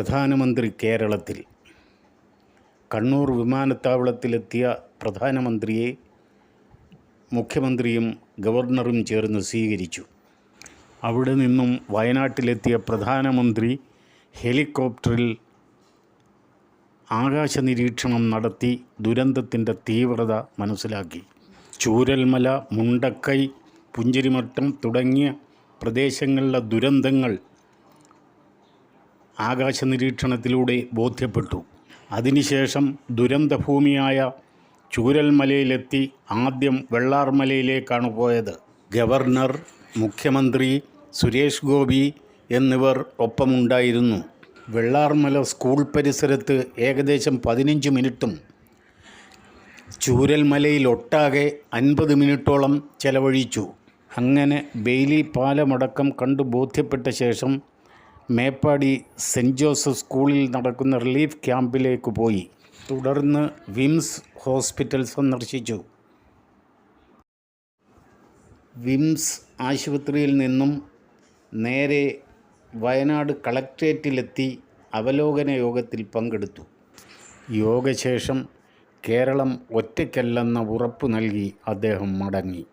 പ്രധാനമന്ത്രി കേരളത്തിൽ കണ്ണൂർ വിമാനത്താവളത്തിലെത്തിയ പ്രധാനമന്ത്രിയെ മുഖ്യമന്ത്രിയും ഗവർണറും ചേർന്ന് സ്വീകരിച്ചു. അവിടെ നിന്നും വയനാട്ടിലെത്തിയ പ്രധാനമന്ത്രി ഹെലികോപ്റ്ററിൽ ആകാശ നിരീക്ഷണം നടത്തി ദുരന്തത്തിന്റെ തീവ്രത മനസ്സിലാക്കി. ചൂരൽമല മുണ്ടക്കൈ പുഞ്ചിരിമട്ടം തുടങ്ങിയ പ്രദേശങ്ങളിലെ ദുരന്തങ്ങൾ ആകാശ നിരീക്ഷണത്തിലൂടെ ബോധ്യപ്പെട്ടു. അതിനുശേഷം ദുരന്തഭൂമിയായ ചൂരൽമലയിലെത്തി ആദ്യം വെള്ളാർമലയിലേക്കാണ് പോയത്. ഗവർണർ മുഖ്യമന്ത്രി സുരേഷ് ഗോപി എന്നിവർ ഒപ്പമുണ്ടായിരുന്നു. വെള്ളാർമല സ്കൂൾ പരിസരത്ത് ഏകദേശം പതിനഞ്ച് മിനിറ്റും ചൂരൽമലയിലൊട്ടാകെ അൻപത് മിനിറ്റോളം ചെലവഴിച്ചു. അങ്ങനെ ബെയിലി പാലമടക്കം കണ്ടു ബോധ്യപ്പെട്ട ശേഷം മേപ്പാടി സെന്റ് ജോസഫ് സ്കൂളിൽ നടക്കുന്ന റിലീഫ് ക്യാമ്പിലേക്ക് പോയി. തുടർന്ന് വിംസ് ഹോസ്പിറ്റൽ സന്ദർശിച്ചു. വിംസ് ആശുപത്രിയിൽ നിന്നും നേരെ വയനാട് കളക്ട്രേറ്റിലെത്തി അവലോകന യോഗത്തിൽ പങ്കെടുത്തു. യോഗശേഷം കേരളം ഒറ്റയ്ക്കല്ലെന്ന ഉറപ്പ് നൽകി അദ്ദേഹം മടങ്ങി.